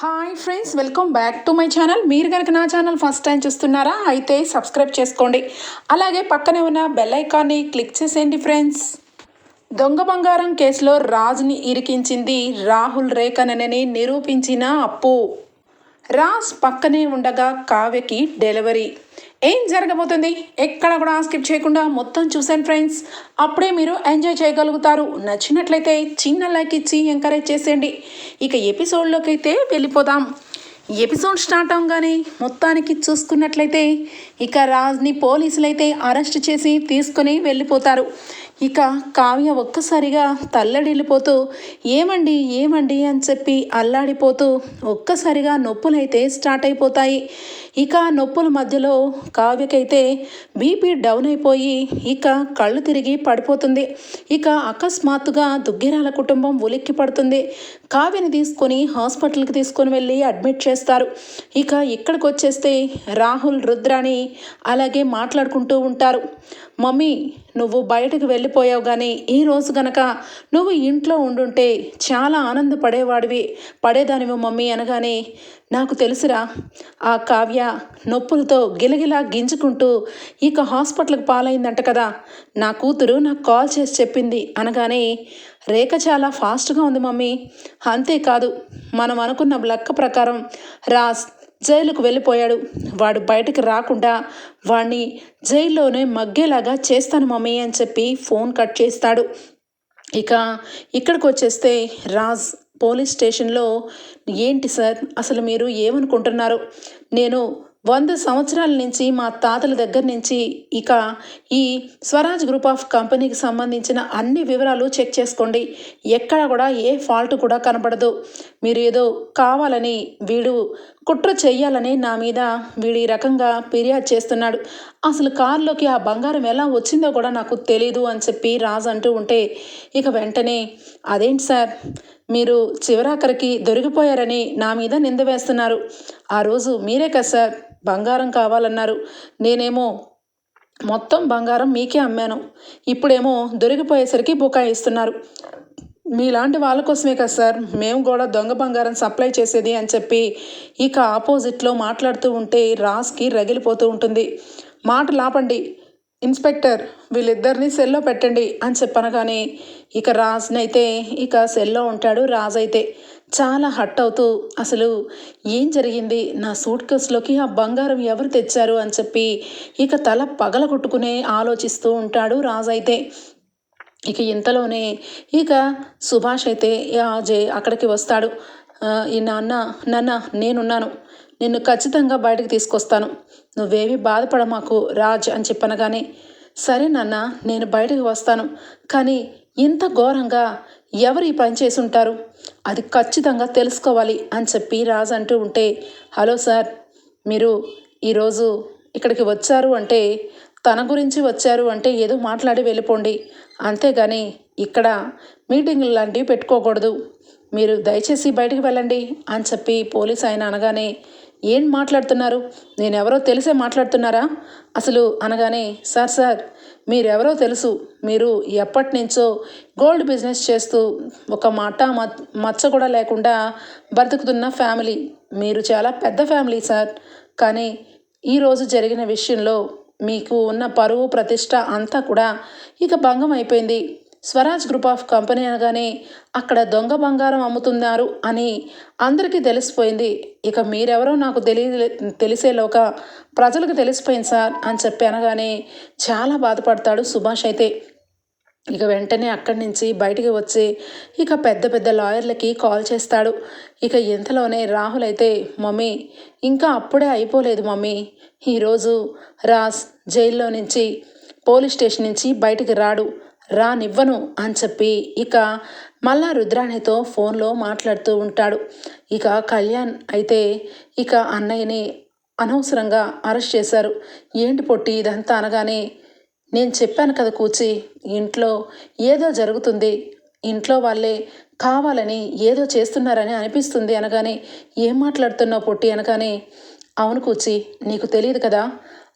Hi friends welcome back to my channel మీరు కనుక నా ఛానల్ ఫస్ట్ టైం చూస్తున్నారా అయితే సబ్స్క్రైబ్ చేసుకోండి. అలాగే పక్కనే ఉన్న బెల్ ఐకాన్ని క్లిక్ చేసేయండి ఫ్రెండ్స్ దొంగ బంగారం కేసులో రాజుని ఇరికించింది రాహుల్ రేఖనని నిరూపించిన అప్పు. రాజ్ పక్కనే ఉండగా కావ్యకి డెలివరీ ఏం జరగబోతుంది? ఎక్కడ కూడా స్కిప్ చేయకుండా మొత్తం చూసాను ఫ్రెండ్స్ అప్పుడే మీరు ఎంజాయ్ చేయగలుగుతారు. నచ్చినట్లయితే చిన్న లైక్ ఇచ్చి ఎంకరేజ్ చేసేయండి. ఇక ఎపిసోడ్లోకి అయితే వెళ్ళిపోదాం. ఎపిసోడ్ స్టార్ట్ అవగానే మొత్తానికి చూసుకున్నట్లయితే ఇక రాజ్ని పోలీసులు అయితే అరెస్ట్ చేసి తీసుకొని వెళ్ళిపోతారు. ఇక కావ్య ఒక్కసారిగా తల్లడిల్లిపోతూ ఏమండి ఏమండి అని చెప్పి అల్లాడిపోతూ ఒక్కసారిగా నొప్పులైతే స్టార్ట్ అయిపోతాయి. ఇక నొప్పుల మధ్యలో కావ్యకైతే బీపీ డౌన్ అయిపోయి ఇక కళ్ళు తిరిగి పడిపోతుంది. ఇక అకస్మాత్తుగా దుగ్గిరాల కుటుంబం ఉలిక్కి పడుతుంది. కావ్యని తీసుకొని హాస్పిటల్కి తీసుకొని వెళ్ళి అడ్మిట్ చేస్తారు. ఇక ఇక్కడికి వచ్చేస్తే రాహుల్ రుద్రాని అలాగే మాట్లాడుకుంటూ ఉంటారు. మమ్మీ నువ్వు బయటకు వెళ్ళిపోయావు కానీ ఈ రోజు గనక నువ్వు ఇంట్లో ఉండుంటే చాలా ఆనందపడేవాడివి. పడేదానివి మమ్మీ అనగానే నాకు తెలుసురా ఆ కావ్య నొప్పులతో గిలగిలా గింజుకుంటూ ఇక హాస్పిటల్కి పాలైందంట కదా. నా కూతురు నాకు కాల్ చేసి చెప్పింది అనగానే రేఖ చాలా ఫాస్ట్గా ఉంది మమ్మీ. అంతేకాదు మనం అనుకున్న లెక్క ప్రకారం రాస్ జైలుకు వెళ్ళిపోయాడు. వాడు బయటకు రాకుండా వాణ్ణి జైల్లోనే మగ్గేలాగా చేస్తాను మమ్మీ అని చెప్పి ఫోన్ కట్ చేస్తాడు. ఇక ఇక్కడికి వచ్చేస్తే రాజ్ పోలీస్ స్టేషన్లో ఏంటి సార్? అసలు మీరు ఏమనుకుంటున్నారు? నేను వంద సంవత్సరాల నుంచి మా తాతల దగ్గర నుంచి ఇక ఈ స్వరాజ్ గ్రూప్ ఆఫ్ కంపెనీకి సంబంధించిన అన్ని వివరాలు చెక్ చేసుకోండి. ఎక్కడ కూడా ఏ ఫాల్ట్ కూడా కనబడదు. మీరు ఏదో కావాలని వీడు కుట్ర చెయ్యాలని నా మీద వీడి ఈ రకంగా ఫిర్యాదు చేస్తున్నాడు. అసలు కారులోకి ఆ బంగారం ఎలా వచ్చిందో కూడా నాకు తెలీదు అని చెప్పి రాజు అంటూ ఉంటే ఇక వెంటనే అదేంటి సార్ మీరు చివరాఖరికి దొరికిపోయారని నా మీద నింద వేస్తున్నారు. ఆ రోజు మీరే కదా సార్ బంగారం కావాలన్నారు. నేనేమో మొత్తం బంగారం మీకే అమ్మాను. ఇప్పుడేమో దొరికిపోయేసరికి బుకాయిస్తున్నారు మీలాంటి వాళ్ళ కోసమే కదా సార్? మేము కూడా దొంగ బంగారం సప్లై చేసేది అని చెప్పి ఇక ఆపోజిట్లో మాట్లాడుతూ ఉంటే రాస్కి రగిలిపోతూ ఉంటుంది. మాటలు ఆపండి ఇన్స్పెక్టర్ వీళ్ళిద్దరిని సెల్లో పెట్టండి అని చెప్పనగానే ఇక రాజ్నైతే ఇక సెల్లో ఉంటాడు రాజ్ అయితే చాలా హట్ అవుతూ అసలు ఏం జరిగింది? నా సూట్ కేసులోకి ఆ బంగారం ఎవరు తెచ్చారు? అని చెప్పి ఇక తల పగల కొట్టుకునే ఆలోచిస్తూ ఉంటాడు రాజు అయితే. ఇక ఇంతలోనే ఇక సుభాష్ అయితే జే అక్కడికి వస్తాడు. ఈ నాన్న నాన్న నేనున్నాను. నిన్ను ఖచ్చితంగా బయటకు తీసుకొస్తాను. నువ్వేమీ బాధపడ మాకు రాజ్ అని చెప్పనగానే సరే నాన్న నేను బయటకు వస్తాను. కానీ ఇంత ఘోరంగా ఎవరు ఈ పని చేసి ఉంటారు అది ఖచ్చితంగా తెలుసుకోవాలి అని చెప్పి రాజు అంటూ ఉంటే హలో సార్ మీరు ఈరోజు ఇక్కడికి వచ్చారు అంటే తన గురించి వచ్చారు అంటే ఏదో మాట్లాడి వెళ్ళిపోండి. అంతేగాని ఇక్కడ మీటింగ్లు లాంటివి పెట్టుకోకూడదు. మీరు దయచేసి బయటికి వెళ్ళండి అని చెప్పి పోలీస్ ఆయన అనగానే ఏం మాట్లాడుతున్నారు? నేనెవరో తెలిసే మాట్లాడుతున్నారా? అసలు అనగానే సార్ సార్ మీరెవరో తెలుసు. మీరు ఎప్పటి నుంచో గోల్డ్ బిజినెస్ చేస్తూ ఒక మాట మచ్చ కూడా లేకుండా బ్రతుకుతున్న ఫ్యామిలీ. మీరు చాలా పెద్ద ఫ్యామిలీ సార్. కానీ ఈరోజు జరిగిన విషయంలో మీకు ఉన్న పరువు ప్రతిష్ట అంతా కూడా ఇక భంగం అయిపోయింది. స్వరాజ్ గ్రూప్ ఆఫ్ కంపెనీ అనగానే అక్కడ దొంగ బంగారం అమ్ముతున్నారు అని అందరికీ తెలిసిపోయింది. ఇక మీరెవరో నాకు తెలియ తెలిసేలోక ప్రజలకు తెలిసిపోయింది సార్ అని చెప్పి అనగానే చాలా బాధపడతాడు సుభాష్ అయితే. ఇక వెంటనే అక్కడి నుంచి బయటికి వచ్చి ఇక పెద్ద పెద్ద లాయర్లకి కాల్ చేస్తాడు. ఇక ఇంతలోనే రాహుల్ అయితే మమ్మీ ఇంకా అప్పుడే అయిపోలేదు మమ్మీ. ఈరోజు రాజ్ జైల్లో నుంచి పోలీస్ స్టేషన్ నుంచి బయటికి రాడు. రానివ్వను అని చెప్పి ఇక మళ్ళా రుద్రాణితో ఫోన్లో మాట్లాడుతూ ఉంటాడు. ఇక కళ్యాణ్ అయితే ఇక అన్నయ్యని అనవసరంగా అరెస్ట్ చేశారు. ఏంటి పొట్టి ఇదంతా అనగానే నేను చెప్పాను కదా కూచి ఇంట్లో ఏదో జరుగుతుంది ఇంట్లో వాళ్ళే కావాలని ఏదో చేస్తున్నారని అనిపిస్తుంది అనగానే ఏం మాట్లాడుతున్నావు పొట్టి అనగానే అవును కూచి నీకు తెలియదు కదా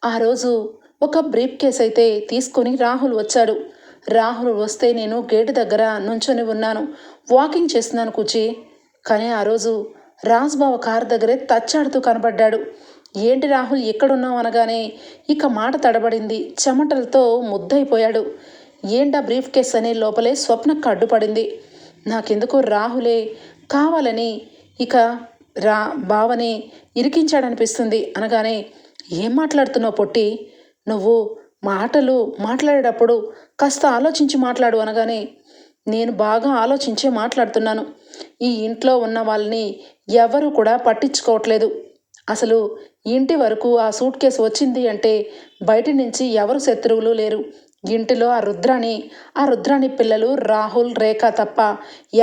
ఆ రోజు ఒక బ్రీఫ్ కేస్ అయితే తీసుకొని రాహుల్ వచ్చాడు. రాహుల్ వస్తే నేను గేటు దగ్గర నుంచొని ఉన్నాను. వాకింగ్ చేస్తున్నాను కూచి. కానీ ఆ రోజు రాజ్బావ కారు దగ్గరే తచ్చాడుతూ కనబడ్డాడు. ఏంటి రాహుల్ ఎక్కడున్నావు అనగానే ఇక మాట తడబడింది. చెమటలతో ముద్దయిపోయాడు. ఏంటా బ్రీఫ్ కేస్ అనే లోపలే స్వప్నకు అడ్డుపడింది. నాకెందుకు రాహులే కావాలని ఇక రా బావని ఇరికించాడనిపిస్తుంది అనగానే ఏం మాట్లాడుతున్నావు పొట్టి? నువ్వు మాటలు మాట్లాడేటప్పుడు కాస్త ఆలోచించి మాట్లాడు అనగానే నేను బాగా ఆలోచించే మాట్లాడుతున్నాను. ఈ ఇంట్లో ఉన్న వాళ్ళని ఎవరు కూడా పట్టించుకోవట్లేదు. అసలు ఇంటి వరకు ఆ సూట్ కేసు వచ్చింది అంటే బయట నుంచి ఎవరు శత్రువులు లేరు. ఇంటిలో ఆ రుద్రాణి ఆ రుద్రాణి పిల్లలు రాహుల్ రేఖ తప్ప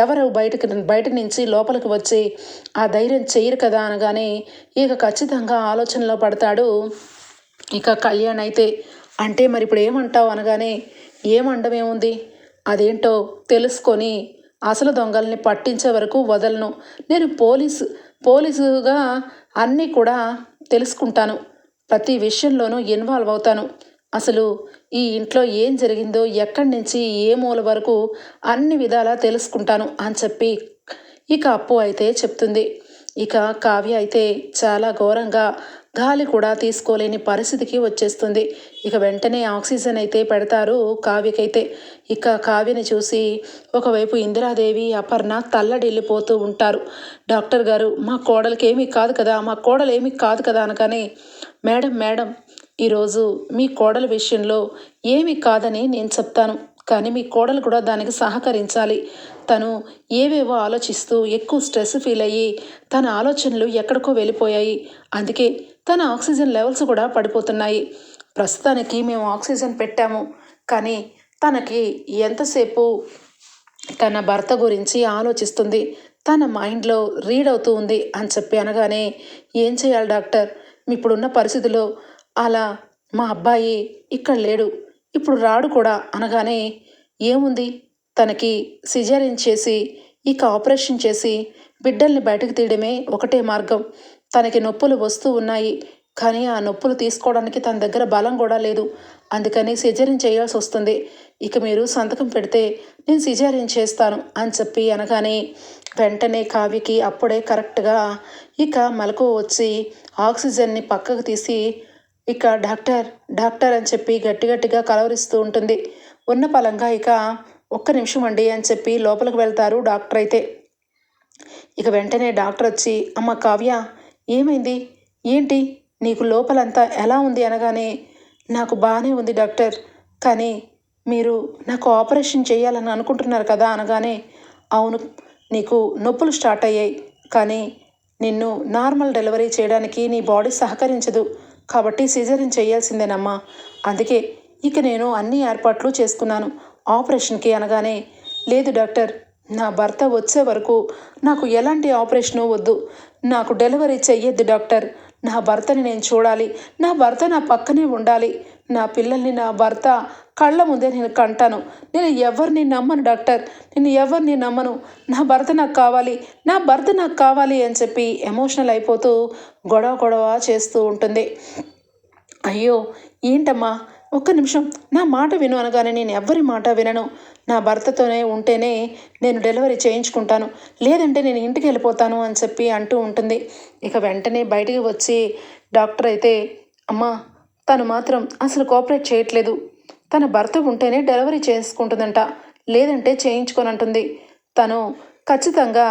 ఎవరు బయటకు బయట నుంచి లోపలికి వచ్చి ఆ ధైర్యం చేయరు కదా అనగానే ఇక ఖచ్చితంగా ఆలోచనలో పడతాడు. ఇక కళ్యాణ్ అయితే అంటే మరి ఇప్పుడు ఏమంటావు అనగానే ఏమండమేముంది అదేంటో తెలుసుకొని అసలు దొంగల్ని పట్టించే వరకు వదలను. నేను పోలీసు పోలీసుగా అన్నీ కూడా తెలుసుకుంటాను. ప్రతి విషయంలోనూ ఇన్వాల్వ్ అవుతాను. అసలు ఈ ఇంట్లో ఏం జరిగిందో ఎక్కడి నుంచి ఏ మూల వరకు అన్ని విధాలా తెలుసుకుంటాను అని చెప్పి ఇక అప్పు అయితే చెప్తుంది. ఇక కావ్య అయితే చాలా ఘోరంగా గాలి కూడా తీసుకోలేని పరిస్థితికి వచ్చేస్తుంది. ఇక వెంటనే ఆక్సిజన్ అయితే పెడతారు కావ్యకైతే. ఇక కావ్యని చూసి ఒకవైపు ఇందిరాదేవి అపర్ణ తల్లడిల్లిపోతూ ఉంటారు. డాక్టర్ గారు మా కోడలికి ఏమీ కాదు కదా మా కోడలు ఏమీ కాదు కదా అనగానే మేడం మేడం ఈరోజు మీ కోడల విషయంలో ఏమీ కాదని నేను చెప్తాను. కానీ మీ కోడలు కూడా దానికి సహకరించాలి. తను ఏవేవో ఆలోచిస్తూ ఎక్కువ స్ట్రెస్ ఫీల్ అయ్యి తన ఆలోచనలు ఎక్కడికో వెళ్ళిపోయాయి. అందుకే తన ఆక్సిజన్ లెవెల్స్ కూడా పడిపోతున్నాయి. ప్రస్తుతానికి మేము ఆక్సిజన్ పెట్టాము. కానీ తనకి ఎంతసేపు తన భర్త గురించి ఆలోచిస్తుంది? తన మైండ్లో రీడ్ అవుతూ ఉంది అని చెప్పి అనగానే ఏం చేయాలి డాక్టర్? ఇప్పుడున్న పరిస్థితిలో అలా మా అబ్బాయి ఇక్కడ లేడు. ఇప్పుడు రాడు కూడా అనగానే ఏముంది? తనకి సిజేరియన్ చేసి ఇక ఆపరేషన్ చేసి బిడ్డల్ని బయటకు తీయడమే ఒకటే మార్గం. తనకి నొప్పులు వస్తూ ఉన్నాయి. కానీ ఆ నొప్పులు తీసుకోవడానికి తన దగ్గర బలం కూడా లేదు. అందుకని సిజరిన్ చేయాల్సి వస్తుంది. ఇక మీరు సంతకం పెడితే నేను సిజరిన్ చేస్తాను అని చెప్పి అనగానే వెంటనే కావ్యకి అప్పుడే కరెక్ట్గా ఇక మలకు వచ్చి ఆక్సిజన్ని పక్కకు తీసి ఇక డాక్టర్ డాక్టర్ అని చెప్పి గట్టి గట్టిగా కలవరిస్తూ ఉంటుంది. ఉన్న పలంగా ఇక ఒక్క నిమిషం అండి అని చెప్పి లోపలికి వెళ్తారు డాక్టర్ అయితే. ఇక వెంటనే డాక్టర్ వచ్చి అమ్మ కావ్య ఏమైంది? ఏంటి? నీకు లోపలంతా ఎలా ఉంది అనగానే నాకు బాగానే ఉంది డాక్టర్. కానీ మీరు నాకు ఆపరేషన్ చేయాలని అనుకుంటున్నారు కదా అనగానే అవును నీకు నొప్పులు స్టార్ట్ అయ్యాయి. కానీ నిన్ను నార్మల్ డెలివరీ చేయడానికి నీ బాడీ సహకరించదు. కాబట్టి సిజరిన్ చేయాల్సిందేనమ్మా. అందుకే ఇక నేను అన్ని ఏర్పాట్లు చేసుకున్నాను. ఆపరేషన్కి అనగానే లేదు డాక్టర్ నా భర్త వచ్చే వరకు నాకు ఎలాంటి ఆపరేషను వద్దు. నాకు డెలివరీ చెయ్యొద్దు డాక్టర్. నా భర్తని నేను చూడాలి. నా భర్త నా పక్కనే ఉండాలి. నా పిల్లల్ని నా భర్త కళ్ళ ముందే నేను కంటాను. నేను ఎవరిని నమ్మను డాక్టర్. నేను ఎవరిని నమ్మను. నా భర్త నాకు కావాలి. నా భర్త నాకు కావాలి అని చెప్పి ఎమోషనల్ అయిపోతూ గొడవ గొడవ చేస్తూ ఉంటుంది. అయ్యో ఏంటమ్మా? ఒక్క నిమిషం. నా మాట విను అనగానే నేను ఎవ్వరి మాట వినను. నా భర్తతోనే ఉంటేనే నేను డెలివరీ చేయించుకుంటాను. లేదంటే నేను ఇంటికి వెళ్ళిపోతాను అని చెప్పి అంటూ ఉంటుంది. ఇక వెంటనే బయటికి వచ్చి డాక్టర్ అయితే అమ్మా తను మాత్రం అసలు కోఆపరేట్ చేయట్లేదు. తన భర్త ఉంటేనే డెలివరీ చేసుకుంటుందంట. లేదంటే చేయించుకోనంటుంది. తను ఖచ్చితంగా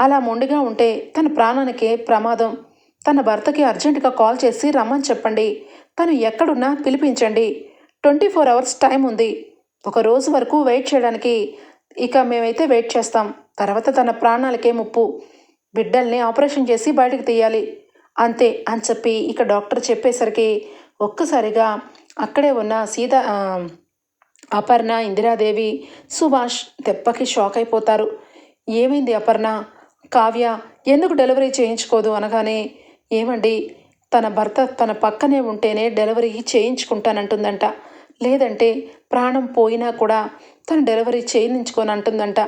అలా మొండిగా ఉంటే తన ప్రాణానికే ప్రమాదం. తన భర్తకి అర్జెంటుగా కాల్ చేసి రమ్మని చెప్పండి. తను ఎక్కడున్నా పిలిపించండి. ట్వంటీ ఫోర్ అవర్స్ టైం ఉంది. ఒక రోజు వరకు వెయిట్ చేయడానికి ఇక మేమైతే వెయిట్ చేస్తాం. తర్వాత తన ప్రాణాలకే ముప్పు. బిడ్డల్ని ఆపరేషన్ చేసి బయటకు తీయాలి. అంతే అని చెప్పి ఇక డాక్టర్ చెప్పేసరికి ఒక్కసారిగా అక్కడే ఉన్న సీత అపర్ణ ఇందిరాదేవి సుభాష్ దెబ్బకి షాక్ అయిపోతారు. ఏమైంది అపర్ణ? కావ్య ఎందుకు డెలివరీ చేయించుకోదు అనగానే ఏమండి తన భర్త తన పక్కనే ఉంటేనే డెలివరీ చేయించుకుంటానంటుందంట. లేదంటే ప్రాణం పోయినా కూడా తను డెలివరీ చేయించుకొని అంటుందంట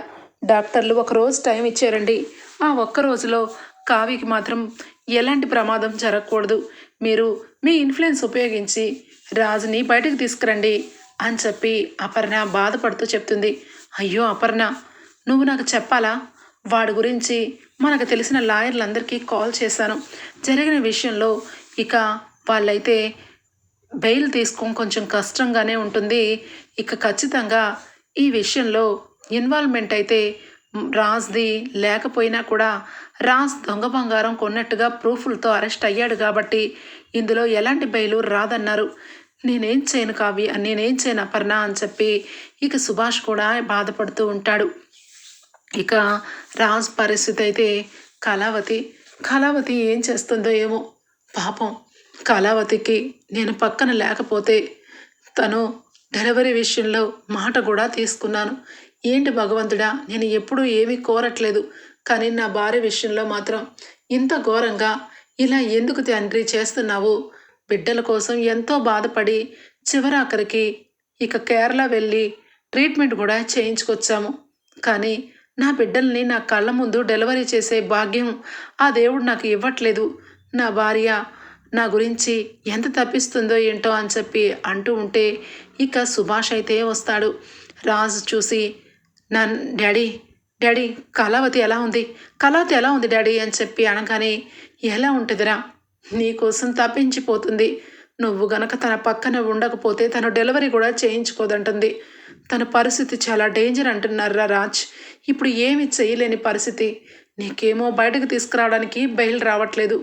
డాక్టర్లు ఒక రోజు టైం ఇచ్చారండి. ఆ ఒక్క రోజులో కావికి మాత్రం ఎలాంటి ప్రమాదం జరగకూడదు. మీరు మీ ఇన్ఫ్లుయెన్స్ ఉపయోగించి రాజుని బయటకు తీసుకురండి అని చెప్పి అపర్ణ బాధపడుతూ చెప్తుంది. అయ్యో అపర్ణ నువ్వు నాకు చెప్పాలా? వాడి గురించి మనకు తెలిసిన లాయర్లందరికీ కాల్ చేశాను. జరిగిన విషయంలో ఇక వాళ్ళైతే బెయిల్ తీసుకోం కొంచెం కష్టంగానే ఉంటుంది. ఇక ఖచ్చితంగా ఈ విషయంలో ఇన్వాల్వ్మెంట్ అయితే రాజ్ది లేకపోయినా కూడా రాజ్ దొంగ బంగారం కొన్నట్టుగా ప్రూఫ్లతో అరెస్ట్ అయ్యాడు కాబట్టి ఇందులో ఎలాంటి బెయిలు రాదన్నారు. నేనేం చేయను కావి నేనేం చేయను అపర్ణ అని చెప్పి ఇక సుభాష్ కూడా బాధపడుతూ ఉంటాడు. ఇక రాజ్ పరిస్థితి అయితే కళావతి కళావతి ఏం చేస్తుందో ఏమో. పాపం కళావతికి నేను పక్కన లేకపోతే తను డెలివరీ విషయంలో మాట కూడా తీసుకున్నాను. ఏంటి భగవంతుడా నేను ఎప్పుడూ ఏమీ కోరట్లేదు. కానీ నా భార్య విషయంలో మాత్రం ఇంత ఘోరంగా ఇలా ఎందుకు తండ్రి చేస్తున్నావు? బిడ్డల కోసం ఎంతో బాధపడి చివరాఖరికి ఇక కేరళ వెళ్ళి ట్రీట్మెంట్ కూడా చేయించుకొచ్చాము. కానీ నా బిడ్డల్ని నా కళ్ళ ముందు డెలివరీ చేసే భాగ్యం ఆ దేవుడు నాకు ఇవ్వట్లేదు. నా భార్య నా గురించి ఎంత తప్పిస్తుందో ఏంటో అని చెప్పి అంటూ ఉంటే ఇక సుభాష్ అయితే వస్తాడు. రాజు చూసి నా డాడీ డాడీ కళావతి ఎలా ఉంది? కళావతి ఎలా ఉంది డాడీ? అని చెప్పి అనగానే ఎలా ఉంటుందిరా? నీకోసం తప్పించిపోతుంది. నువ్వు గనక తన పక్కన ఉండకపోతే తను డెలివరీ కూడా చేయించుకోదంటుంది. తన పరిస్థితి చాలా డేంజర్ అంటున్నారా రాజ్? ఇప్పుడు ఏమి చేయలేని పరిస్థితి. నీకేమో బయటకు తీసుకురావడానికి బయలు రావట్లేదు.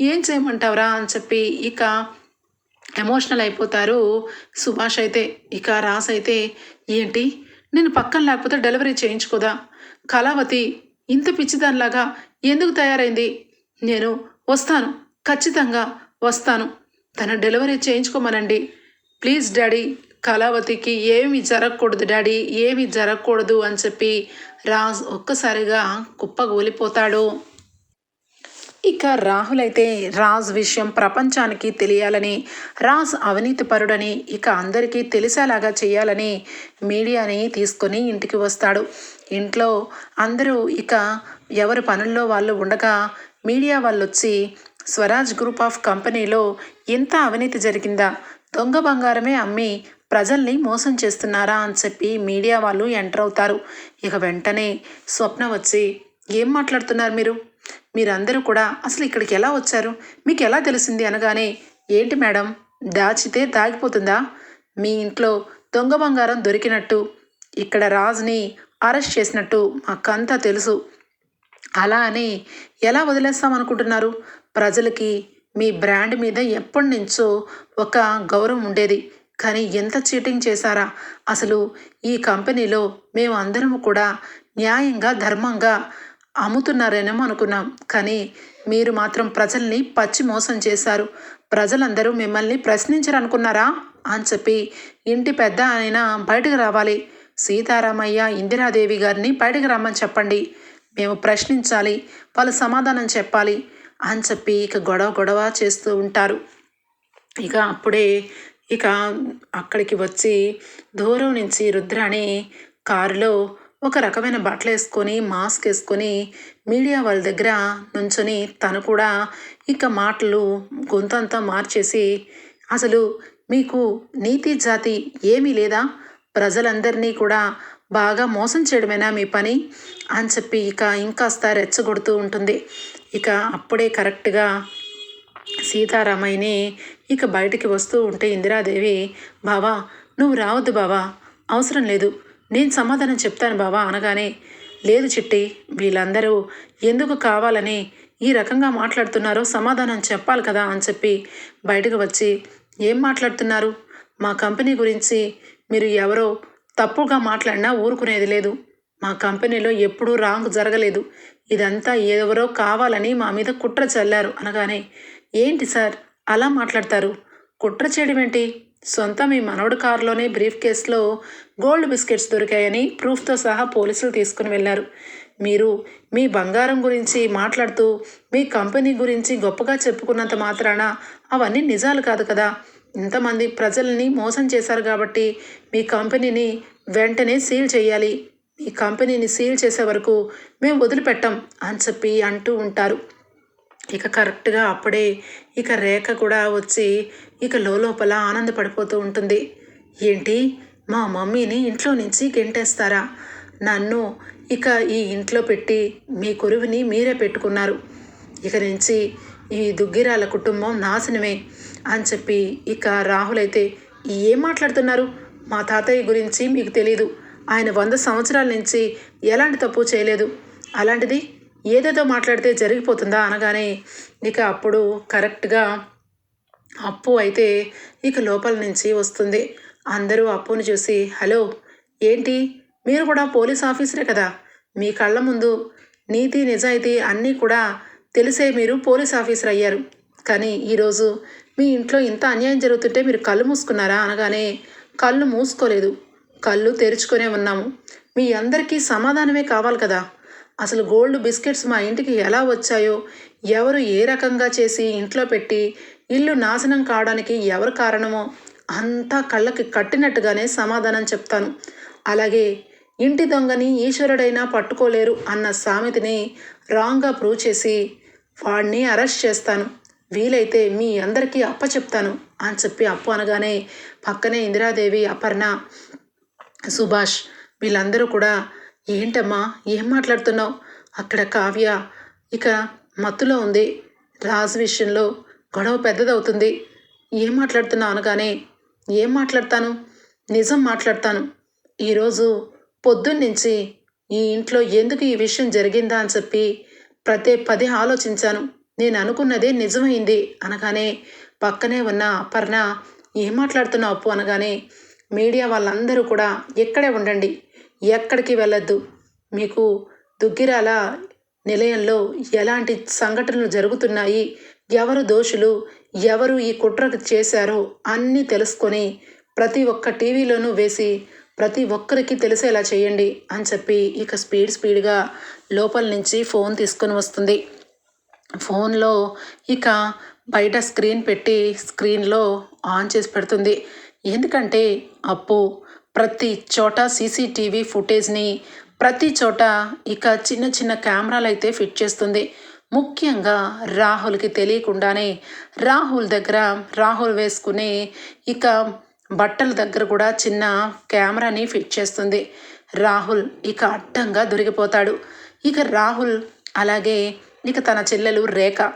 ఏం చేయమంటావురా అని చెప్పి ఇక ఎమోషనల్ అయిపోతారు సుభాష్ అయితే. ఇక రాస్ అయితే ఏంటి? నేను పక్కన లేకపోతే డెలివరీ చేయించుకోదా? కళావతి ఇంత పిచ్చిదానిలాగా ఎందుకు తయారైంది? నేను వస్తాను. ఖచ్చితంగా వస్తాను. తన డెలివరీ చేయించుకోమనండి. ప్లీజ్ డాడీ కళావతికి ఏమి జరగకూడదు డాడీ ఏమి జరగకూడదు అని చెప్పి రాజ్ ఒక్కసారిగా కుప్పగూలిపోతాడు ఇక రాహుల్ అయితే రాజ్ విషయం ప్రపంచానికి తెలియాలని రాజ్ అవినీతిపరుడని ఇక అందరికీ తెలిసేలాగా చేయాలని మీడియాని తీసుకొని ఇంటికి వస్తాడు. ఇంట్లో అందరూ ఇక ఎవరి పనుల్లో వాళ్ళు ఉండగా మీడియా వాళ్ళు వచ్చి స్వరాజ్ గ్రూప్ ఆఫ్ కంపెనీలో ఎంత అవినీతి జరిగిందా? దొంగ బంగారమే అమ్మి ప్రజల్ని మోసం చేస్తున్నారా అని చెప్పి మీడియా వాళ్ళు ఎంటర్ అవుతారు. ఇక వెంటనే స్వప్న వచ్చి ఏం మాట్లాడుతున్నారు మీరు? మీరందరూ కూడా అసలు ఇక్కడికి ఎలా వచ్చారు? మీకు ఎలా తెలిసింది? అనగానే ఏంటి మేడం దాచితే దాగిపోతుందా? మీ ఇంట్లో దొంగ బంగారం దొరికినట్టు ఇక్కడ రాజుని అరెస్ట్ చేసినట్టు మాకంతా తెలుసు. అలా అని ఎలా వదిలేస్తామనుకుంటున్నారు? ప్రజలకి మీ బ్రాండ్ మీద ఎప్పటి నుంచో ఒక గౌరవం ఉండేది. కానీ ఎంత చీటింగ్ చేశారా? అసలు ఈ కంపెనీలో మేము అందరము కూడా న్యాయంగా ధర్మంగా అమ్ముతున్నారేనేమో అనుకున్నాం. కానీ మీరు మాత్రం ప్రజల్ని పచ్చి మోసం చేశారు. ప్రజలందరూ మిమ్మల్ని ప్రశ్నించరనుకున్నారా? అని చెప్పి ఇంటి పెద్ద ఆయన బయటకు రావాలి. సీతారామయ్య ఇందిరాదేవి గారిని బయటకు రమ్మని చెప్పండి. మేము ప్రశ్నించాలి. వాళ్ళు సమాధానం చెప్పాలి. అని చెప్పి ఇక గొడవ గొడవ చేస్తూ ఉంటారు. ఇక అప్పుడే ఇక అక్కడికి వచ్చి దూరం నుంచి రుద్రాణి కారులో ఒక రకమైన బట్టలు వేసుకొని మాస్క్ వేసుకొని మీడియా వాళ్ళ దగ్గర నుంచొని తను కూడా ఇక మాటలు గొంతంతా మార్చేసి అసలు మీకు నీతి జాతి ఏమీ లేదా? ప్రజలందరినీ కూడా బాగా మోసం చేయడమేనా మీ పని? అని చెప్పి ఇక ఇంకాస్త రెచ్చగొడుతూ ఉంటుంది. ఇక అప్పుడే కరెక్ట్గా సీతారామయ్యని ఇక బయటికి వస్తూ ఉంటే ఇందిరాదేవి బావా నువ్వు రావద్దు బావా అవసరం లేదు. నేను సమాధానం చెప్తాను బావా అనగానే లేదు చిట్టి వీళ్ళందరూ ఎందుకు కావాలని ఈ రకంగా మాట్లాడుతున్నారో సమాధానం చెప్పాలి కదా అని చెప్పి బయటకు వచ్చి ఏం మాట్లాడుతున్నారు? మా కంపెనీ గురించి మీరు ఎవరో తప్పుగా మాట్లాడినా ఊరుకునేది లేదు. మా కంపెనీలో ఎప్పుడూ రాంగ్ జరగలేదు. ఇదంతా ఎవరో కావాలని మా మీద కుట్ర చల్లారు అనగానే ఏంటి సార్? అలా మాట్లాడతారు? కుట్ర చేయడం ఏంటి? సొంత మీ మనవడు కారులోనే బ్రీఫ్ కేసులో గోల్డ్ బిస్కెట్స్ దొరికాయని ప్రూఫ్తో సహా పోలీసులు తీసుకుని వెళ్ళారు. మీరు మీ బంగారం గురించి మాట్లాడుతూ మీ కంపెనీ గురించి గొప్పగా చెప్పుకున్నంత మాత్రాన అవన్నీ నిజాలు కాదు కదా? ఇంతమంది ప్రజల్ని మోసం చేశారు కాబట్టి మీ కంపెనీని వెంటనే సీల్ చేయాలి. మీ కంపెనీని సీల్ చేసే వరకు మేము వదిలిపెట్టాం అని చెప్పి అంటూ ఉంటారు. ఇక కరెక్ట్గా అప్పుడే ఇక రేఖ కూడా వచ్చి ఇక లోపల ఆనందపడిపోతూ ఉంటుంది. ఏంటి? మా మమ్మీని ఇంట్లో నుంచి గెంటేస్తారా? నన్ను ఇక ఈ ఇంట్లో పెట్టి మీ కొరువుని మీరే పెట్టుకున్నారు. ఇక నుంచి ఈ దుగ్గిరాల కుటుంబం నాశనమే. అని చెప్పి ఇక రాహుల్ అయితే ఏం మాట్లాడుతున్నారు? మా తాతయ్య గురించి మీకు తెలీదు. ఆయన వంద సంవత్సరాల నుంచి ఎలాంటి తప్పు చేయలేదు. అలాంటిది ఏదేదో మాట్లాడితే జరిగిపోతుందా అనగానే ఇక అప్పుడు కరెక్ట్గా అప్పు అయితే ఇక లోపల నుంచి వస్తుంది. అందరూ అప్పుని చూసి హలో ఏంటి? మీరు కూడా పోలీస్ ఆఫీసరే కదా? మీ కళ్ళ ముందు నీతి నిజాయితీ అన్నీ కూడా తెలిసే మీరు పోలీస్ ఆఫీసర్ అయ్యారు. కానీ ఈరోజు మీ ఇంట్లో ఇంత అన్యాయం జరుగుతుంటే మీరు కళ్ళు మూసుకున్నారా? అనగానే కళ్ళు మూసుకోలేదు. కళ్ళు తెరుచుకునే ఉన్నాము. మీ అందరికీ సమాధానమే కావాలి కదా? అసలు గోల్డ్ బిస్కెట్స్ మా ఇంటికి ఎలా వచ్చాయో ఎవరు ఏ రకంగా చేసి ఇంట్లో పెట్టి ఇల్లు నాశనం కావడానికి ఎవరు కారణమో అంతా కళ్ళకి కట్టినట్టుగానే సమాధానం చెప్తాను. అలాగే ఇంటి దొంగని ఈశ్వరుడైనా పట్టుకోలేరు అన్న సామెతని రాంగ్గా ప్రూవ్ చేసి వాడిని అరెస్ట్ చేస్తాను. వీలైతే మీ అందరికీ అప్ప చెప్తాను అని చెప్పి అప్పు అనగానే పక్కనే ఇందిరాదేవి అపర్ణ సుభాష్ వీళ్ళందరూ కూడా ఏంటమ్మా ఏం మాట్లాడుతున్నావు? అక్కడ కావ్య ఇక మత్తులో ఉంది. రాజు విషయంలో గొడవ పెద్దదవుతుంది. ఏం మాట్లాడుతున్నావు? అనగానే ఏం మాట్లాడతాను? నిజం మాట్లాడతాను. ఈరోజు పొద్దున్నుంచి ఈ ఇంట్లో ఎందుకు ఈ విషయం జరిగిందా? అని చెప్పి ప్రతి పది ఆలోచించాను. నేను అనుకున్నదే నిజమైంది అనగానే పక్కనే ఉన్న అపర్ణ ఏం మాట్లాడుతున్నావు అప్పు? అనగానే మీడియా వాళ్ళందరూ కూడా ఇక్కడే ఉండండి ఎక్కడికి వెళ్ళొద్దు. మీకు దుగ్గిరాల నిలయంలో ఎలాంటి సంఘటనలు జరుగుతున్నాయి ఎవరు దోషులు ఎవరు ఈ కుట్రకు చేశారో అన్నీ తెలుసుకొని ప్రతి ఒక్క టీవీలోనూ వేసి ప్రతి ఒక్కరికి తెలిసేలా చేయండి అని చెప్పి ఇక స్పీడ్ స్పీడ్గా లోపల నుంచి ఫోన్ తీసుకొని వస్తుంది. ఫోన్లో ఇక బయట స్క్రీన్ పెట్టి స్క్రీన్లో ఆన్ చేసి పెడుతుంది. ఎందుకంటే అప్పు ప్రతి చోట సీసీటీవీ ఫుటేజ్ని ప్రతి చోట ఇక చిన్న చిన్న కెమెరాలు అయితే ఫిట్ చేస్తుంది. ముఖ్యంగా రాహుల్కి తెలియకుండానే రాహుల్ దగ్గర రాహుల్ వేసుకునే ఇక బట్టల దగ్గర కూడా చిన్న కెమెరాని ఫిట్ చేస్తుంది. రాహుల్ ఇక అడ్డంగా దొరికిపోతాడు. ఇక రాహుల్ అలాగే ఇక తన చెల్లెలు రేఖ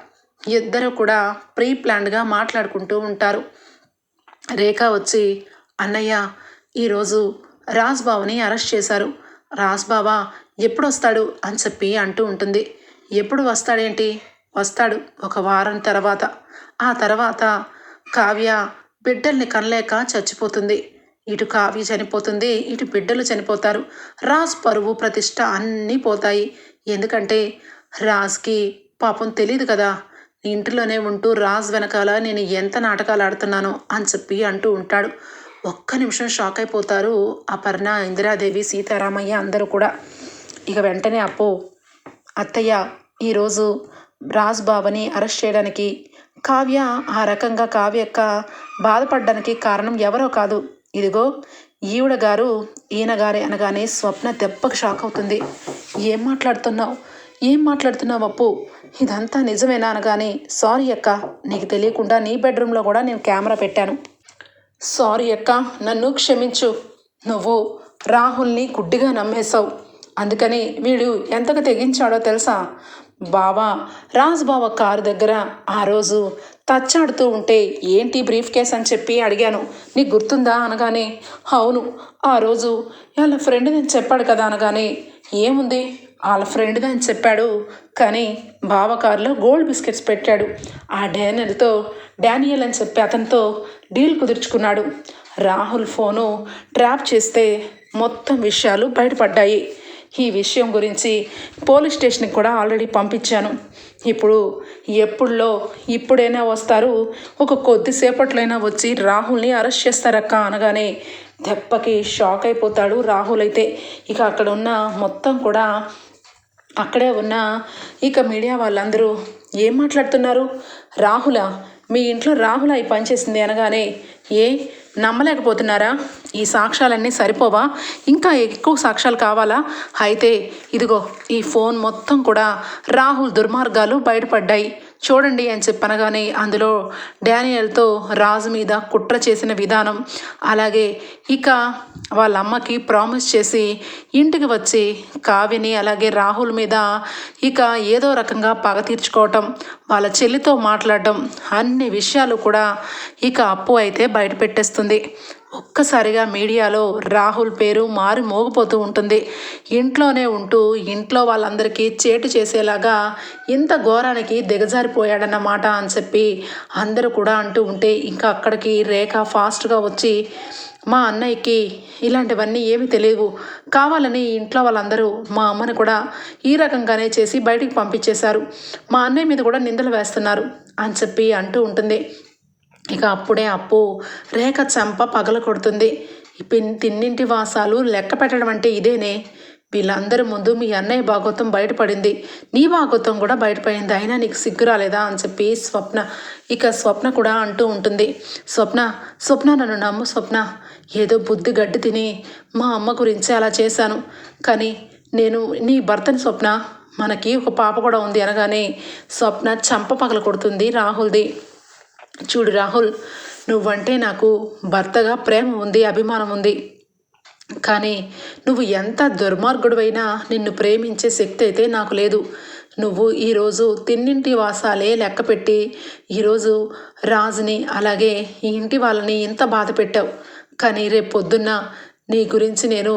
ఇద్దరు కూడా ప్రీ ప్లాన్డ్గా మాట్లాడుకుంటూ ఉంటారు. రేఖ వచ్చి అన్నయ్య ఈరోజు రాజ్బాబుని అరెస్ట్ చేశారు. రాజ్బాబా ఎప్పుడు వస్తాడు అని చెప్పి అంటూ ఉంటుంది. ఎప్పుడు వస్తాడేంటి? వస్తాడు ఒక వారం తర్వాత. ఆ తర్వాత కావ్య బిడ్డల్ని కనలేక చచ్చిపోతుంది. ఇటు కావ్య చనిపోతుంది ఇటు బిడ్డలు చనిపోతారు. రాజ్ పరువు ప్రతిష్ట అన్నీ పోతాయి. ఎందుకంటే రాజ్కి పాపం తెలియదు కదా. ఇంటిలోనే ఉంటూ రాజ్ వెనకాల నేను ఎంత నాటకాలు ఆడుతున్నానో అని చెప్పి అంటూ ఉంటాడు. ఒక్క నిమిషం షాక్ అయిపోతారు అపర్ణ ఇందిరాదేవి సీతారామయ్య అందరూ కూడా. ఇక వెంటనే అప్పు అత్తయ్య ఈరోజు రాజ్ బాబుని అరెస్ట్ చేయడానికి. కావ్య ఆ రకంగా కావ్య యొక్క బాధపడడానికి కారణం ఎవరో కాదు. ఇదిగో ఈవిడ గారు ఈయన గారే అనగానే స్వప్న దెబ్బకు షాక్ అవుతుంది. ఏం మాట్లాడుతున్నావు? ఏం మాట్లాడుతున్నావు అప్పు? ఇదంతా నిజమేనా అనగానే సారీ అక్క నీకు తెలియకుండా నీ బెడ్రూమ్లో కూడా నేను కెమెరా పెట్టాను. సారీ అక్క నన్ను క్షమించు. నువ్వు రాహుల్ని గుడ్డిగా నమ్మేశావు. అందుకని వీడు ఎంతగా తెగించాడో తెలుసా? బావా రాజ్ బావ కారు దగ్గర ఆ రోజు తచ్చాడుతూ ఉంటే ఏంటి బ్రీఫ్ కేస్ అని చెప్పి అడిగాను. నీకు గుర్తుందా అనగానే అవును ఆ రోజు వాళ్ళ ఫ్రెండ్ నేను చెప్పాడు కదా అనగానే ఏముంది? వాళ్ళ ఫ్రెండ్ అని చెప్పాడు. కానీ బావ కారులో గోల్డ్ బిస్కెట్స్ పెట్టాడు. ఆ డానియల్తో డానియల్ అని చెప్పి అతనితో డీల్ కుదుర్చుకున్నాడు. రాహుల్ ఫోను ట్రాప్ చేస్తే మొత్తం విషయాలు బయటపడ్డాయి. ఈ విషయం గురించి పోలీస్ స్టేషన్కి కూడా ఆల్రెడీ పంపించాను. ఇప్పుడు ఎప్పుడులో ఇప్పుడైనా వస్తారు. ఒక కొద్దిసేపట్లైనా వచ్చి రాహుల్ని అరెస్ట్ చేస్తారక్క అనగానే దెబ్బకి షాక్ అయిపోతాడు రాహుల్ అయితే ఇక అక్కడ ఉన్న మొత్తం కూడా అక్కడే ఉన్న ఇక మీడియా వాళ్ళందరూ ఏం మాట్లాడుతున్నారు? రాహుల? మీ ఇంట్లో రాహుల ఈ పనిచేసింది అనగానే ఏ నమ్మలేకపోతున్నారా? ఈ సాక్ష్యాలన్నీ సరిపోవా? ఇంకా ఎక్కువ సాక్ష్యాలు కావాలా? అయితే ఇదిగో ఈ ఫోన్ మొత్తం కూడా రాహుల్ దుర్మార్గాలు బయటపడ్డాయి. చూడండి అని చెప్పనగానే అందులో డానియల్తో రాజు మీద కుట్ర చేసిన విధానం అలాగే ఇక వాళ్ళ అమ్మకి ప్రామిస్ చేసి ఇంటికి వచ్చి కావ్యని అలాగే రాహుల్ మీద ఇక ఏదో రకంగా పగ తీర్చుకోవటం వాళ్ళ చెల్లితో మాట్లాడటం అన్ని విషయాలు కూడా ఇక అప్పు అయితే బయట పెట్టేస్తుంది ఒక్కసారిగా మీడియాలో రాహుల్ పేరు మారి మోగిపోతూ ఉంటుంది. ఇంట్లోనే ఉంటూ ఇంట్లో వాళ్ళందరికీ చేటు చేసేలాగా ఇంత ఘోరానికి దిగజారిపోయాడన్నమాట అని చెప్పి అందరూ కూడా అంటూ ఉంటే ఇంకా అక్కడికి రేఖ ఫాస్ట్గా వచ్చి మా అన్నయ్యకి ఇలాంటివన్నీ ఏమీ తెలియవు. కావాలని ఇంట్లో వాళ్ళందరూ మా అమ్మని కూడా ఈ రకంగానే చేసి బయటికి పంపించేశారు. మా అన్నయ్య మీద కూడా నిందలు వేస్తున్నారు అని చెప్పి అంటూ ఉంటుంది. ఇక అప్పుడే అప్పు. రేఖ చంప పగల కొడుతుంది. పిన్ తిన్నింటి వాసాలు లెక్క పెట్టడం అంటే ఇదేనే. వీళ్ళందరి ముందు మీ అన్నయ్య భాగవతం బయటపడింది. నీ భాగవతం కూడా బయటపడింది. అయినా నీకు సిగ్గు రాలేదా అని చెప్పి స్వప్న ఇక స్వప్న కూడా అంటూ ఉంటుంది. స్వప్న స్వప్న నన్ను నమ్ము స్వప్న. ఏదో బుద్ధి గడ్డి తిని మా అమ్మ గురించి అలా చేశాను. కానీ నేను నీ భర్తని స్వప్న మనకి ఒక పాప కూడా ఉంది అనగానే స్వప్న చంప పగల కొడుతుంది రాహుల్ది. చూడు రాహుల్ నువ్వంటే నాకు భర్తగా ప్రేమ ఉంది అభిమానం ఉంది. కానీ నువ్వు ఎంత దుర్మార్గుడువైనా నిన్ను ప్రేమించే శక్తి అయితే నాకు లేదు. నువ్వు ఈరోజు తిన్నింటి వాసాలే లెక్కపెట్టి ఈరోజు రాజుని అలాగే ఈ ఇంటి వాళ్ళని ఇంత బాధ పెట్టావు. కానీ రేపు పొద్దున్న నీ గురించి నేను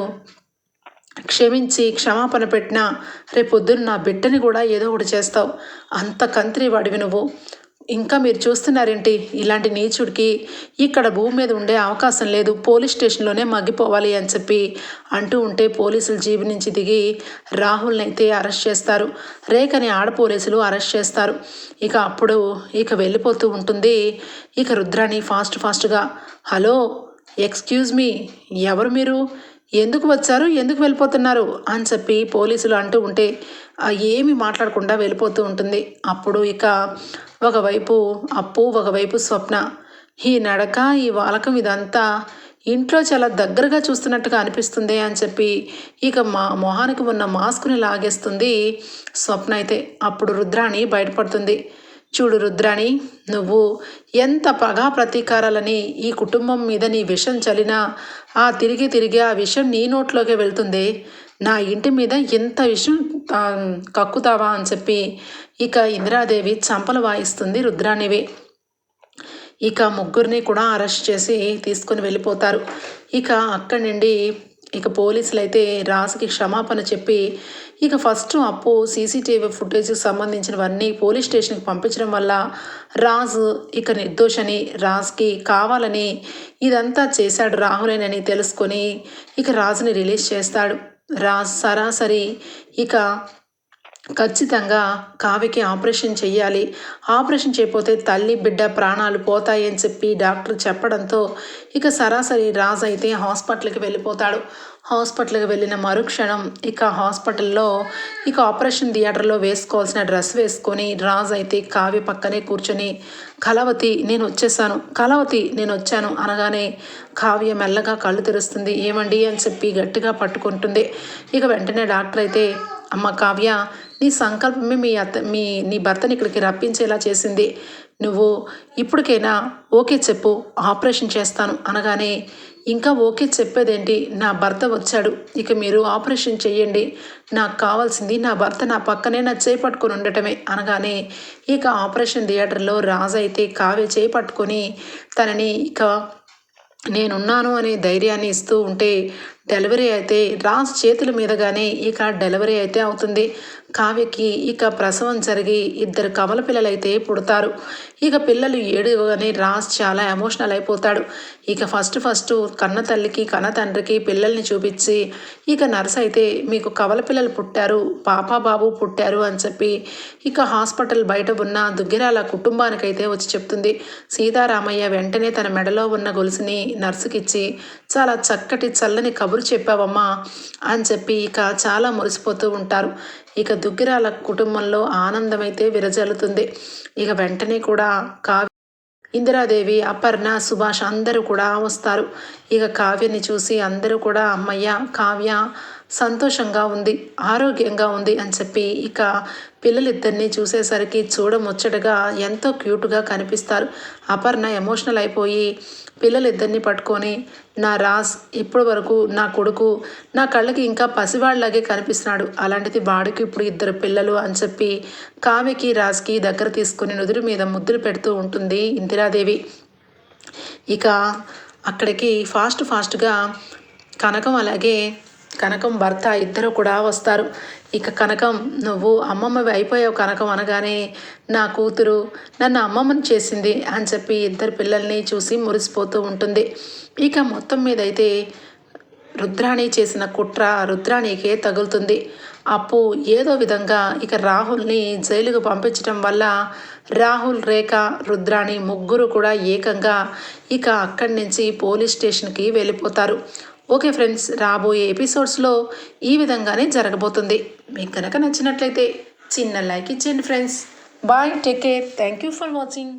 క్షమించి క్షమాపణ పెట్టినా రేపొద్దున నా బిడ్డని కూడా ఏదో ఒకటి చేస్తావు. అంత కంత్రి వాడివి నువ్వు. ఇంకా మీరు చూస్తున్నారేంటి? ఇలాంటి నీచుడికి ఇక్కడ భూమి మీద ఉండే అవకాశం లేదు. పోలీస్ స్టేషన్లోనే మగ్గిపోవాలి అని చెప్పి అంటూ ఉంటే పోలీసులు జీబు నుంచి దిగి రాహుల్ని అయితే అరెస్ట్ చేస్తారు. రేఖని ఆడ పోలీసులు అరెస్ట్ చేస్తారు. ఇక అప్పుడు ఇక వెళ్ళిపోతూ ఉంటుంది. ఇక రుద్రాణి ఫాస్ట్ ఫాస్ట్గా హలో ఎక్స్క్యూజ్ మీ ఎవరు మీరు? ఎందుకు వచ్చారు? ఎందుకు వెళ్ళిపోతున్నారు? అని చెప్పి పోలీసులు అంటూ ఉంటే ఏమి మాట్లాడకుండా వెళ్ళిపోతూ ఉంటుంది. అప్పుడు ఇక ఒకవైపు అప్పు ఒకవైపు స్వప్న. ఈ నడక ఈ వాలకం ఇదంతా ఇంట్లో చాలా దగ్గరగా చూస్తున్నట్టుగా అనిపిస్తుంది అని చెప్పి ఇక మా మొహానికి ఉన్న మాస్క్ని లాగేస్తుంది స్వప్న అయితే. అప్పుడు రుద్రాణి బయటపడుతుంది. చూడు రుద్రాణి నువ్వు ఎంత పగా ప్రతీకారాలని ఈ కుటుంబం మీద నీ విషం చలినా ఆ తిరిగి తిరిగి ఆ విషం నీ నోట్లోకి వెళ్తుంది. నా ఇంటి మీద ఎంత విషయం కక్కుతావా అని చెప్పి ఇక ఇందిరాదేవి చంపలు వాయిస్తుంది రుద్రానివి. ఇక ముగ్గురిని కూడా అరెస్ట్ చేసి తీసుకొని వెళ్ళిపోతారు. ఇక అక్కడి నుండి ఇక పోలీసులు అయితే రాజుకి క్షమాపణ చెప్పి ఇక ఫస్ట్ అప్పు సీసీటీవీ ఫుటేజ్కి సంబంధించినవన్నీ పోలీస్ స్టేషన్కి పంపించడం వల్ల రాజు ఇక నిర్దోషని రాజుకి కావాలని ఇదంతా చేశాడు రాహులేనని తెలుసుకొని ఇక రాజుని రిలీజ్ చేస్తాడు. రాజ్ సరాసరి. ఇక ఖచ్చితంగా కావ్యకి ఆపరేషన్ చేయాలి ఆపరేషన్ చేయకపోతే తల్లి బిడ్డ ప్రాణాలు పోతాయని చెప్పి డాక్టర్ చెప్పడంతో ఇక సరాసరి రాజ్ అయితే హాస్పిటల్కి వెళ్ళిపోతాడు. హాస్పిటల్కి వెళ్ళిన మరుక్షణం ఇక హాస్పిటల్లో ఇక ఆపరేషన్ థియేటర్లో వేసుకోవాల్సిన డ్రెస్ వేసుకొని రాజ్ అయితే కావ్య పక్కనే కూర్చొని కలవతి నేను వచ్చేసాను. కలవతి నేను వచ్చాను అనగానే కావ్య మెల్లగా కళ్ళు తెరుస్తుంది. ఏమండి? అని చెప్పి గట్టిగా పట్టుకుంటుంది. ఇక వెంటనే డాక్టర్ అయితే అమ్మ కావ్య నీ సంకల్పమే మీ అత్త మీ నీ భర్తని ఇక్కడికి రప్పించేలా చేసింది. నువ్వు ఇప్పటికైనా ఓకే చెప్పు ఆపరేషన్ చేస్తాను అనగానే ఇంకా ఓకే చెప్పేదేంటి? నా భర్త వచ్చాడు. ఇక మీరు ఆపరేషన్ చేయండి నాకు కావాల్సింది నా భర్త నా పక్కనే నా చేపట్టుకొని ఉండటమే అనగానే ఇక ఆపరేషన్ థియేటర్లో రాజు అయితే కావ్య చేపట్టుకొని తనని ఇక నేనున్నాను అనే ధైర్యాన్ని ఇస్తూ ఉంటే డెలివరీ అయితే రాజ్ చేతుల మీదగానే ఇక డెలివరీ అయితే అవుతుంది. కావ్యకి ఇక ప్రసవం జరిగి ఇద్దరు కమల పిల్లలైతే పుడతారు. ఇక పిల్లలు ఏడువగానే రాజ్ చాలా ఎమోషనల్ అయిపోతాడు. ఇక ఫస్ట్ ఫస్ట్ కన్న తల్లికి కన్న తండ్రికి పిల్లల్ని చూపించి ఇక నర్స్ అయితే మీకు కవల పిల్లలు పుట్టారు పాప బాబు పుట్టారు అని చెప్పి ఇక హాస్పిటల్ బయట ఉన్న దుగ్గిరాల కుటుంబానికైతే వచ్చి చెప్తుంది. సీతారామయ్య వెంటనే తన మెడలో ఉన్న గొలుసుని నర్సుకిచ్చి చాలా చక్కటి చల్లని కబురు చెప్పావమ్మా అని చెప్పి ఇక చాలా మురిసిపోతూ ఉంటారు. ఇక దుగ్గిరాల కుటుంబంలో ఆనందమైతే విరజల్లుతుంది. ఇక వెంటనే కూడా కావ్య ఇందిరాదేవి అపర్ణ సుభాష్ అందరూ కూడా వస్తారు. ఇక కావ్యని చూసి అందరూ కూడా అమ్మయ్య కావ్య సంతోషంగా ఉంది ఆరోగ్యంగా ఉంది అని చెప్పి ఇక పిల్లలిద్దరినీ చూసేసరికి చూడముచ్చటగా ఎంతో క్యూట్గా కనిపిస్తారు. అపర్ణ ఎమోషనల్ అయిపోయి పిల్లలిద్దరిని పట్టుకొని నా రాస్ ఇప్పటి వరకు నా కొడుకు నా కళ్ళకి ఇంకా పసివాళ్ళలాగే కనిపిస్తున్నాడు. అలాంటిది వాడికి ఇప్పుడు ఇద్దరు పిల్లలు అని చెప్పి కావ్యకి రాజ్కి దగ్గర తీసుకుని నుదురు మీద ముద్దులు పెడుతూ ఉంటుంది ఇందిరాదేవి. ఇక అక్కడికి ఫాస్ట్ ఫాస్ట్గా కనకం అలాగే కనకం భర్త ఇద్దరు కూడా వస్తారు. ఇక కనకం నువ్వు అమ్మమ్మవి అయిపోయావు కనకం అనగానే నా కూతురు నన్ను అమ్మమ్మని చేసింది అని చెప్పి ఇద్దరు పిల్లల్ని చూసి మురిసిపోతూ ఉంటుంది. ఇక మొత్తం మీద అయితే రుద్రాణి చేసిన కుట్ర రుద్రాణికే తగులుతుంది. అప్పు ఏదో విధంగా ఇక రాహుల్ని జైలుకు పంపించడం వల్ల రాహుల్ రేఖ రుద్రాణి ముగ్గురు కూడా ఏకంగా ఇక అక్కడి నుంచి పోలీస్ స్టేషన్కి వెళ్ళిపోతారు. ఓకే ఫ్రెండ్స్ రాబోయే ఎపిసోడ్స్లో ఈ విధంగానే జరగబోతుంది. మీకు కనుక నచ్చినట్లయితే చిన్న లైక్ ఇచ్చేయండి friends. Bye take care. Thank you for watching.